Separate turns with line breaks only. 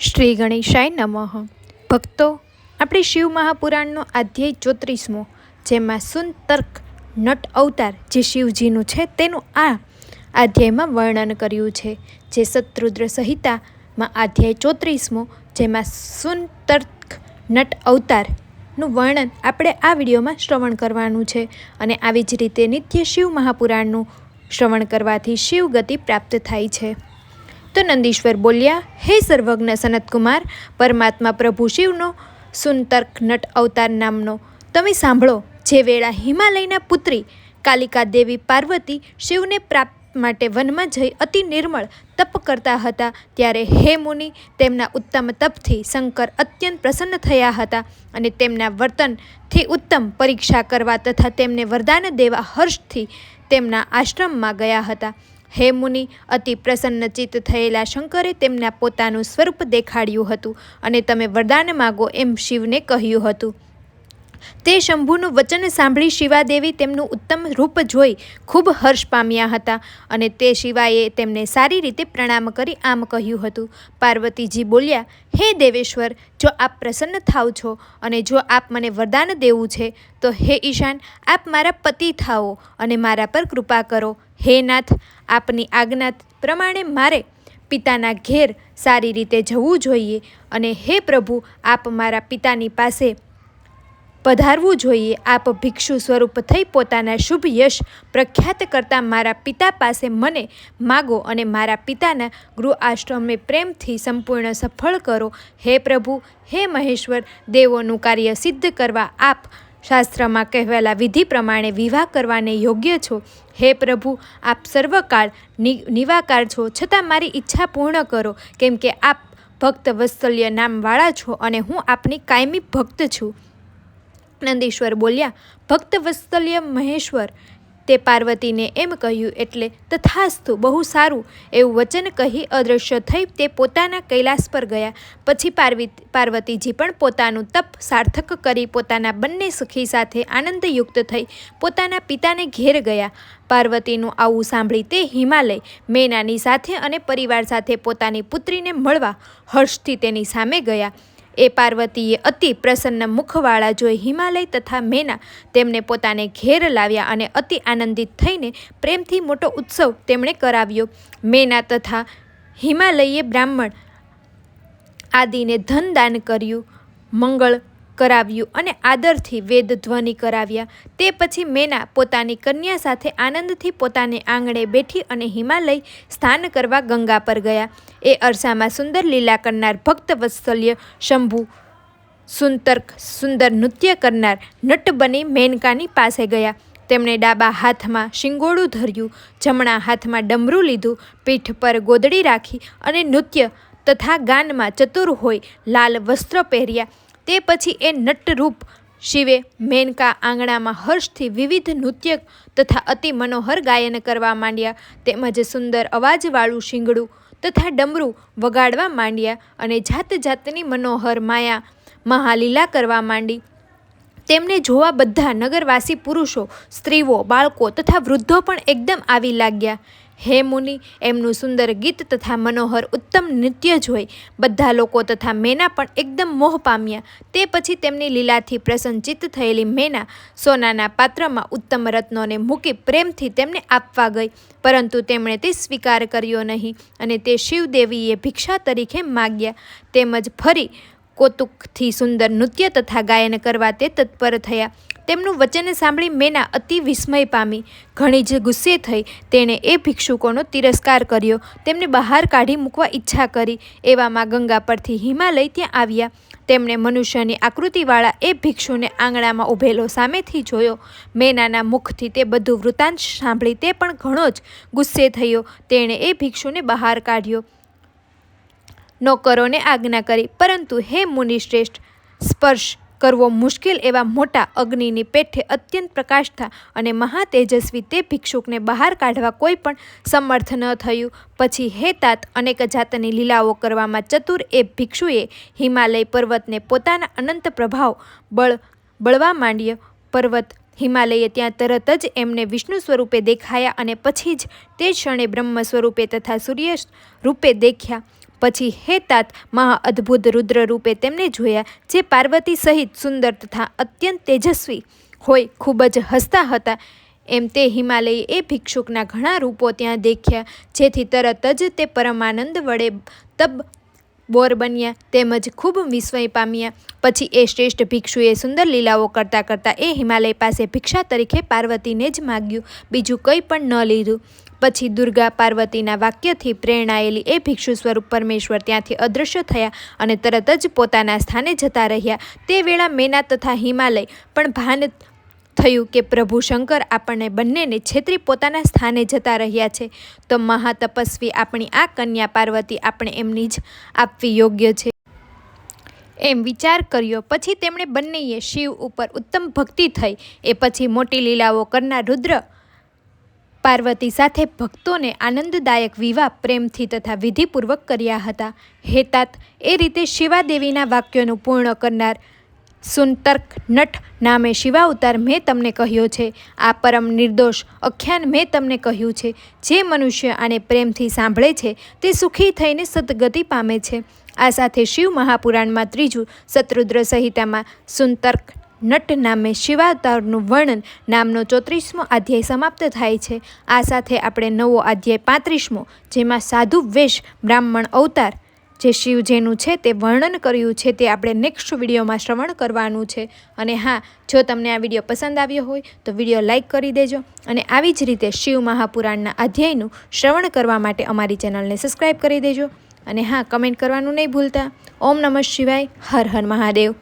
શ્રી ગણેશાય નમઃ. ભક્તો, આપણે શિવ મહાપુરાણનો અધ્યાય ચોત્રીસમો, જેમાં સુનતર્ક નટ અવતાર જે શિવજીનું છે તેનું આ અધ્યાયમાં વર્ણન કર્યું છે, જે શત્રુદ્ર સંહિતામાં અધ્યાય ચોત્રીસમો, જેમાં સુનતર્ક નટ અવતારનું વર્ણન આપણે આ વિડીયોમાં શ્રવણ કરવાનું છે અને આવી જ રીતે નિત્ય શિવ મહાપુરાણનું શ્રવણ કરવાથી શિવ ગતિ પ્રાપ્ત થાય છે. નંદીશ્વર બોલ્યા, હે સર્વજ્ઞ સનતકુમાર, પરમાત્મા પ્રભુ શિવનો સુનતર્ક નટ અવતાર નામનો, તમે સાંભળો, જે વેળા હિમાલયના પુત્રી કાલિકા દેવી પાર્વતી શિવને પ્રાપ્ત માટે વનમાં જઈ અતિ નિર્મળ તપ કરતા હતા, ત્યારે હે મુનિ, તેમના ઉત્તમ તપથી શંકર અત્યંત પ્રસન્ન થયા હતા અને તેમના વર્તનથી ઉત્તમ પરીક્ષા કરવા તથા તેમને વરદાન દેવા હર્ષથી તેમના આશ્રમમાં ગયા હતા. હે મુનિ, અતિ પ્રસન્નચિત્ત થયેલા શંકરે તેમના પોતાનું સ્વરૂપ દેખાડ્યું હતું અને તમે વરદાન માગો એમ શિવને કહ્યું હતું. તે શંભુનું વચન સાંભળી શિવાદેવી તેમનું ઉત્તમ રૂપ જોઈ ખૂબ હર્ષ પામ્યા હતા અને તે શિવાએ તેમને સારી રીતે પ્રણામ કરી આમ કહ્યું હતું. પાર્વતીજી બોલ્યા, હે દેવેશ્વર, જો આપ પ્રસન્ન થાવ છો અને જો આપ મને વરદાન દેવું છે, તો હે ઈશાન, આપ મારા પતિ થાઓ અને મારા પર કૃપા કરો. હે નાથ, આપની આજ્ઞા પ્રમાણે મારે પિતાના ઘેર સારી રીતે જવું જોઈએ અને હે પ્રભુ, આપ મારા પિતાની પાસે પધારવું જોઈએ. આપ ભિક્ષુ સ્વરૂપ થઈ પોતાના શુભ યશ પ્રખ્યાત કરતા મારા પિતા પાસે મને માગો અને મારા પિતાના ગૃહ આશ્રમે પ્રેમથી સંપૂર્ણ સફળ કરો. હે પ્રભુ, હે મહેશ્વર, દેવોનું કાર્ય સિદ્ધ કરવા આપ શાસ્ત્રમાં કહેવાયેલા વિધિ પ્રમાણે વિવાહ કરવાને યોગ્ય છો. હે પ્રભુ, આપ સર્વકાળ નિવાકાર છો, છતાં મારી ઈચ્છા પૂર્ણ કરો, કેમ કે આપ ભક્ત વત્સલ્ય નામવાળા છો અને હું આપની કાયમી ભક્ત છું. નંદીશ્વર બોલ્યા, ભક્ત વત્સલ્ય મહેશ્વર તે પાર્વતીને એમ કહ્યું, એટલે તથાસ્તુ, બહુ સારું. એવું વચન કહી અદૃશ્ય થઈ તે પોતાના કૈલાસ પર ગયા. પછી પાર્વી પાર્વતીજી પણ પોતાનું તપ સાર્થક કરી પોતાના બંને સખી સાથે આનંદયુક્ત થઈ પોતાના પિતાને ઘેર ગયા. પાર્વતીનું આવું સાંભળી તે હિમાલય, મેનાની સાથે અને પરિવાર સાથે પોતાની પુત્રીને મળવા હર્ષથી તેની સામે ગયા. એ પાર્વતીએ અતિ પ્રસન્ન મુખવાળા જોઈ હિમાલય તથા મેના તેમને પોતાને ઘેર લાવ્યા અને અતિ આનંદિત થઈને પ્રેમથી મોટો ઉત્સવ તેમણે કરાવ્યો. મેના તથા હિમાલયે બ્રાહ્મણ આદિને ધન દાન કર્યું. મંગળ કરાવ્યું અને આદરથી વેદ ધ્વનિ કરાવ્યા. તે પછી મેના પોતાની કન્યા સાથે આનંદથી પોતાને આંગણે બેઠી અને હિમાલય સ્થાન કરવા ગંગા પર ગયા. એ અરસામાં સુંદર લીલા કરનાર ભક્ત વત્સલ્ય શંભુ, સુંતર્ક સુંદર નૃત્ય કરનાર નટ બની મેનકાની પાસે ગયા. તેમણે ડાબા હાથમાં શિંગોડું ધર્યું, જમણા હાથમાં ડમરું લીધું, પીઠ પર ગોદડી રાખી અને નૃત્ય તથા ગાનમાં ચતુર હોય લાલ વસ્ત્ર પહેર્યા. તે પછી એ નટરૂપ શિવે મેનકા આંગણામાં હર્ષથી વિવિધ નૃત્ય તથા અતિ મનોહર ગાયન કરવા માંડ્યા, તેમજ સુંદર અવાજવાળું શિંગડું તથા ડમરું વગાડવા માંડ્યા અને જાત જાતની મનોહર માયા, મહાલીલા કરવા માંડી. તેમને જોવા બધા નગરવાસી પુરુષો, સ્ત્રીઓ, બાળકો તથા વૃદ્ધો પણ એકદમ આવી લાગ્યા. હે મુનિ, એમનું સુંદર ગીત તથા મનોહર ઉત્તમ નૃત્ય જોઈ બધા લોકો તથા મેના પણ એકદમ મોહ પામ્યા. તે પછી તેમની લીલાથી પ્રસન્નચિત્ત થયેલી મેના સોનાના પાત્રમાં ઉત્તમ રત્નોને મૂકી પ્રેમથી તેમને આપવા ગઈ. પરંતુ તેમણે તે સ્વીકાર કર્યો નહીં અને તે શિવદેવીએ ભિક્ષા તરીકે માગ્યા. તેમજ ફરી કૌતુકથી સુંદર નૃત્ય તથા ગાયન કરવા તે તત્પર થયા. તેમનું વચન સાંભળી મેના અતિ વિસ્મય પામી. ઘણી જ ગુસ્સે થઈ, તેણે એ ભિક્ષુકોનો તિરસ્કાર કર્યો. તેમને બહાર કાઢી મૂકવા ઈચ્છા કરી. એવામાં ગંગા પરથી હિમાલય ત્યાં આવ્યા. તેમણે મનુષ્યની આકૃતિવાળા એ ભિક્ષુને આંગણામાં ઊભેલો સામેથી જોયો. મેનાના મુખથી તે બધું વૃત્તાંત સાંભળી તે પણ ઘણો જ ગુસ્સે થયો. તેણે એ ભિક્ષુને બહાર કાઢ્યો. નોકરોને આજ્ઞા કરી. પરંતુ હે મુનિશ્રેષ્ઠ, સ્પર્શ કરવો મુશ્કેલ એવા મોટા અગ્નિની પેઠે અત્યંત પ્રકાશતા અને મહાતેજસ્વી તે ભિક્ષુકને બહાર કાઢવા કોઈ પણ સમર્થ ન થયું. પછી હે તાત, અનેક જાતની લીલાઓ કરવામાં ચતુર એ ભિક્ષુએ હિમાલય પર્વતને પોતાના અનંત પ્રભાવ બળ, બળવા માંડ્યો પર્વત હિમાલયે ત્યાં તરત જ એમને વિષ્ણુ સ્વરૂપે દેખાયા અને પછી જ તે ક્ષણે બ્રહ્મ સ્વરૂપે તથા સૂર્ય રૂપે દેખ્યા. પછી હે તાત મહા અદ્ભુત રુદ્ર રૂપે તેમને જોયા, જે પાર્વતી સહિત સુંદર તથા અત્યંત તેજસ્વી હોય, ખૂબ જ હસતા હતા. એમ તે હિમાલયે એ ભિક્ષુકના ઘણા રૂપો ત્યાં દેખ્યા, જેથી તરત જ તે પરમાનંદ વડે તબ બોર બન્યા, તેમજ ખૂબ વિસ્મય પામ્યા. પછી એ શ્રેષ્ઠ ભિક્ષુએ સુંદર લીલાઓ કરતાં કરતાં એ હિમાલય પાસે ભિક્ષા તરીકે પાર્વતીને જ માગ્યું. બીજું કંઈ પણ ન લીધું. પછી દુર્ગા પાર્વતીના વાક્યથી પ્રેરણાયેલી એ ભિક્ષુ સ્વરૂપ પરમેશ્વર ત્યાંથી અદૃશ્ય થયા અને તરત જ પોતાના સ્થાને જતા રહ્યા. તે વેળા મેના તથા હિમાલય પણ ભાન થયું કે પ્રભુ શંકર આપણને બંનેને છેતરી પોતાના સ્થાને જતા રહ્યા છે. તો મહાતપસ્વી આપણી આ કન્યા પાર્વતી આપણે એમની જ આપવી યોગ્ય છે. એમ વિચાર કર્યો. પછી તેમણે બંનેએ શિવ ઉપર ઉત્તમ ભક્તિ થઈ. એ પછી મોટી લીલાઓ કરનાર રુદ્ર પાર્વતી સાથે ભક્તોને આનંદદાયક વિવાહ પ્રેમથી તથા વિધિપૂર્વક કર્યા હતા. હેતાત એ રીતે શિવાદેવીના વાક્યોનું પૂર્ણ કરનાર સુનતર્ક નટ નામે શિવાવતાર મેં તમને કહ્યો છે. આ પરમ નિર્દોષ અખ્યાન મેં તમને કહ્યું છે. જે મનુષ્ય આને પ્રેમથી સાંભળે છે, તે સુખી થઈને સદગતિ પામે છે. આ સાથે શિવ મહાપુરાણમાં ત્રીજું શત્રુદ્ર સંહિતામાં સુનતર્ક નટ નામે શિવાવતારનું વર્ણન નામનો ચોત્રીસમો અધ્યાય સમાપ્ત થાય છે. આ સાથે આપણે નવો અધ્યાય પાંત્રીસમો, જેમાં સાધુ વેશ બ્રાહ્મણ અવતાર, જે શિવજીનું છે તે વર્ણન કર્યું છે તે આપણે નેક્સ્ટ વિડીયોમાં શ્રવણ કરવાનું છે. અને હા, જો તમને આ વીડિયો પસંદ આવ્યો હોય, તો વીડિયો લાઇક કરી દેજો અને આવી જ રીતે શિવ મહાપુરાણના અધ્યાયનું શ્રવણ કરવા માટે અમારી ચેનલને સબસ્ક્રાઈબ કરી દેજો. અને હા, કમેન્ટ કરવાનું નહીં ભૂલતા. ઓમ નમઃ શિવાય, હર હર મહાદેવ.